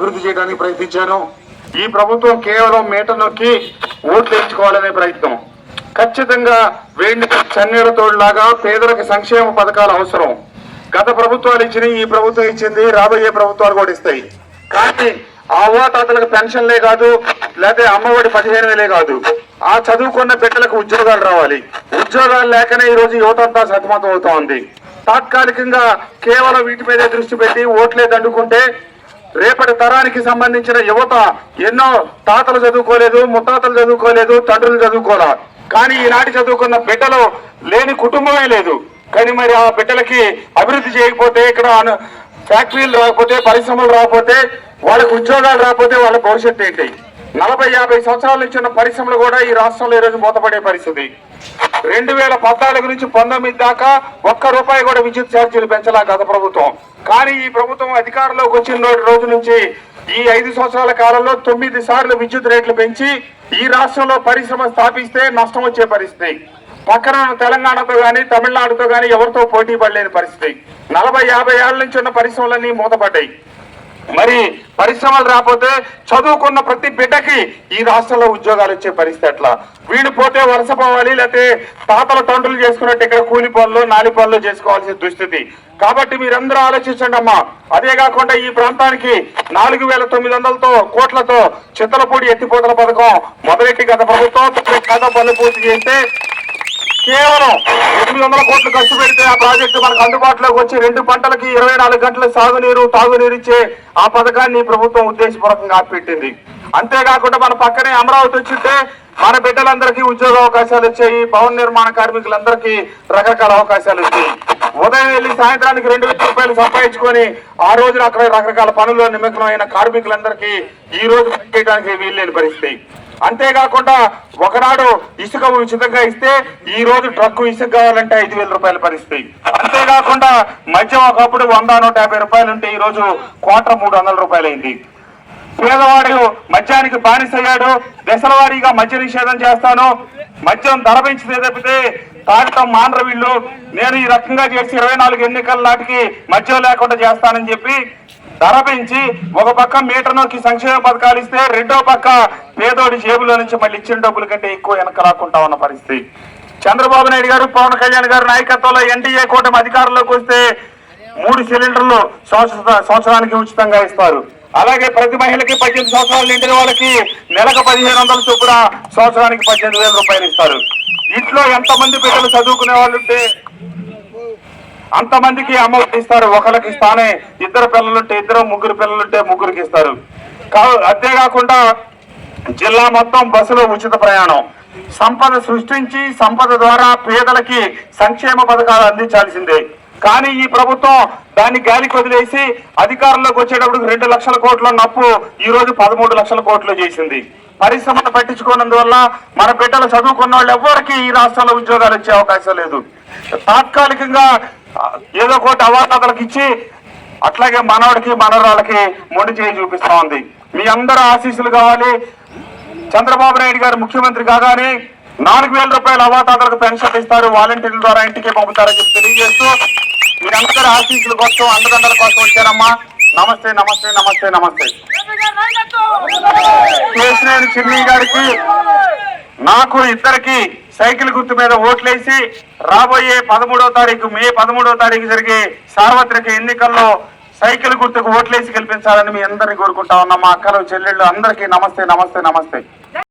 అభివృద్ధి చేయడానికి ప్రయత్నించాను. ఈ ప్రభుత్వం కేవలం మేట నొక్కి ఓట్లు తెచ్చుకోవాలనే ప్రయత్నం. ఖచ్చితంగా వేడి చన్నీర తోడులాగా పేదలకు సంక్షేమ పథకాలు అవసరం. గత ప్రభుత్వాలు ఇచ్చిన ఈ ప్రభుత్వం ఇచ్చింది రాబోయే ప్రభుత్వాలు కూడా ఇస్తాయి. కానీ ఆ అవ్వాతాతలకు పెన్షన్లే కాదు లేకపోతే అమ్మఒడి పదిహేను వేలే కాదు. ఆ చదువుకున్న బిడ్డలకు ఉద్యోగాలు రావాలి. ఉద్యోగాలు లేకనే ఈ రోజు యువత అంతా సతమతం అవుతా ఉంది. తాత్కాలికంగా కేవలం వీటి మీదే దృష్టి పెట్టి ఓట్లే దండుకుంటే రేపటి తరానికి సంబంధించిన యువత ఎన్నో తాతలు చదువుకోలేదు ముత్తాతలు చదువుకోలేదు తండ్రులు చదువుకోలే. కానీ ఈనాటి చదువుకున్న బిడ్డలు లేని కుటుంబమే లేదు. కానీ మరి ఆ బిడ్డలకి అభివృద్ధి చేయకపోతే ఇక్కడ ఫ్యాక్టరీలు రాకపోతే పరిశ్రమలు రాకపోతే వాళ్ళకు ఉద్యోగాలు రాకపోతే వాళ్ళ భవిష్యత్తు ఏంటి? నలభై యాభై సంవత్సరాల నుంచి ఉన్న పరిశ్రమలు కూడా ఈ రాష్ట్రంలో ఈరోజు మూతపడే పరిస్థితి. రెండు వేల పద్నాలుగు నుంచి పంతొమ్మిది దాకా ఒక్క రూపాయి కూడా విద్యుత్ ఛార్జీలు పెంచలా గత ప్రభుత్వం. కానీ ఈ ప్రభుత్వం అధికారంలోకి వచ్చిన రోజు- రోజు నుంచి ఈ ఐదు సంవత్సరాల కాలంలో తొమ్మిది సార్లు విద్యుత్ రేట్లు పెంచి ఈ రాష్ట్రంలో పరిశ్రమ స్థాపిస్తే నష్టం వచ్చే పరిస్థితి. పక్కన తెలంగాణతో కానీ తమిళనాడుతో కానీ ఎవరితో పోటీ పడలేని పరిస్థితి. నలభై యాభై ఏళ్ళ నుంచి ఉన్న పరిశ్రమలన్నీ మూతపడ్డాయి. మరి పరిశ్రమలు రాకపోతే చదువుకున్న ప్రతి బిడ్డకి ఈ రాష్ట్రంలో ఉద్యోగాలు వచ్చే పరిస్థితి అట్లా వీడు పోతే వలస పోవాలి లేకపోతే తాతల తండ్రులు చేసుకున్నట్టు ఇక్కడ కూలి పనులు నాలి పనులు చేసుకోవాల్సిన దుస్థితి. కాబట్టి మీరందరూ ఆలోచించండి అమ్మా. అదే కాకుండా ఈ ప్రాంతానికి నాలుగు వేల తొమ్మిది వందలతో కోట్లతో చిత్తలపూడి ఎత్తిపోతల పథకం మొదలెట్టి గత ప్రభుత్వం ఖాతా పనులు పూర్తి చేస్తే కేవలం ఎనిమిది వందల కోట్లు ఖర్చు పెడితే ఆ ప్రాజెక్టు మనకు అందుబాటులోకి వచ్చి రెండు పంటలకి ఇరవై నాలుగు గంటల సాగునీరు తాగునీరు ఇచ్చే ఆ పథకాన్ని ప్రభుత్వం ఉద్దేశపూర్వకంగా ఆపిపెట్టింది అంతేకాకుండా మన పక్కనే అమరావతి వచ్చింటే మన బిడ్డలందరికీ ఉద్యోగ అవకాశాలు వచ్చాయి భవన నిర్మాణ కార్మికులందరికీ రకరకాల అవకాశాలు వచ్చాయి. ఉదయం వెళ్ళి సాయంత్రానికి రెండు వేల రూపాయలు సంపాదించుకొని ఆ రోజున అక్కడ రకరకాల పనుల్లో నిమగ్నమైన కార్మికులందరికీ ఈ రోజు పనిచేయడానికి వీల్లేని పరిస్థితి. అంతేకాకుండా ఒకనాడు ఇసుక ఉచితంగా ఇస్తే ఈ రోజు ట్రక్కు ఇసుక కావాలంటే ఐదు వేల రూపాయల పరిస్థితి. అంతేకాకుండా మద్యం ఒకప్పుడు వంద నూట యాభై రూపాయలు ఉంటే ఈ రోజు క్వార్టర్ మూడు వందల రూపాయలు అయింది పేదవాడు మద్యానికి బానిసయ్యాడు దశల వారీగా మద్య నిషేధం చేస్తాను మద్యం ధర పెంచితే తప్పితే తాగటం మానర వీళ్ళు. నేను ఈ రకంగా చేసి ఇరవై నాలుగు ఎన్నికల నాటికి మద్యం లేకుండా చేస్తానని చెప్పి ధర పెంచి ఒక పక్క మీటర్ నొక్కి సంక్షేమ పథకాలు ఇస్తే రెండో పక్క పేదోడి జేబులో నుంచి మళ్ళీ ఇచ్చిన డబ్బుల కంటే ఎక్కువ వెనక రాకుండా ఉన్న పరిస్థితి. చంద్రబాబు నాయుడు గారు పవన్ కళ్యాణ్ గారు నాయకత్వంలో ఎన్డీఏ కూటమి అధికారంలోకి వస్తే మూడు సిలిండర్లు సంవత్సరానికి ఉచితంగా ఇస్తారు. అలాగే ప్రతి మహిళకి పద్దెనిమిది సంవత్సరాలు నిండిన వాళ్ళకి నెలకు పదిహేను వందల చొప్పున సంవత్సరానికి పద్దెనిమిది వేల రూపాయలు ఇస్తారు. ఇంట్లో ఎంతమంది బిడ్డలు చదువుకునే వాళ్ళు ఉంటే అంతమందికి అమౌంట్ ఇస్తారు ఒకరికి ఇస్తానే. ఇద్దరు పిల్లలుంటే ఇద్దరు ముగ్గురు పిల్లలుంటే ముగ్గురికి ఇస్తారు. అంతేకాకుండా జిల్లా మొత్తం బస్సులో ఉచిత ప్రయాణం. సంపద సృష్టించి సంపద ద్వారా పేదలకి సంక్షేమ పథకాలు అందించాల్సిందే. కానీ ఈ ప్రభుత్వం దాన్ని గాలికి వదిలేసి అధికారంలోకి వచ్చేటప్పుడు రెండు లక్షల కోట్ల నప్పు ఈ రోజు పదమూడు లక్షల కోట్లు చేసింది. పరిశ్రమను పట్టించుకోనందువల్ల మన బిడ్డలు చదువుకున్న వాళ్ళు ఎవరికి ఈ రాష్ట్రంలో ఉద్యోగాలు వచ్చే అవకాశం లేదు. తాత్కాలికంగా ఏదో ఒకటి అతనికి ఇచ్చి అట్లాగే మనవడికి మనవరాళ్ళకి మొండి చేయి చూపిస్తా ఉంది. మీ అందరూ ఆశీస్సులు కావాలి. చంద్రబాబు నాయుడు గారు ముఖ్యమంత్రి కాగానే నాలుగు వేల రూపాయల అవాతాతలకు పెన్షన్ ఇస్తారు. వాలంటీర్ల ద్వారా ఇంటికి పంపుతారని చెప్పి తెలియజేస్తూ మీరందరూ ఆశీస్సుల కోసం అండదండల కోసం వచ్చారమ్మా నమస్తే నమస్తే నమస్తే నమస్తే. కేసినేని చిన్ని గారికి నాకు ఇద్దరికి సైకిల్ గుర్తు మీద ఓట్లేసి రాబోయే పదమూడో తారీఖు మే పదమూడవ తారీఖు జరిగే సార్వత్రిక ఎన్నికల్లో సైకిల్ గుర్తుకు ఓట్లేసి గెలిపించాలని మీ అందరినీ కోరుకుంటా ఉన్నాం. మా అక్కలు చెల్లెళ్ళు అందరికీ నమస్తే నమస్తే నమస్తే.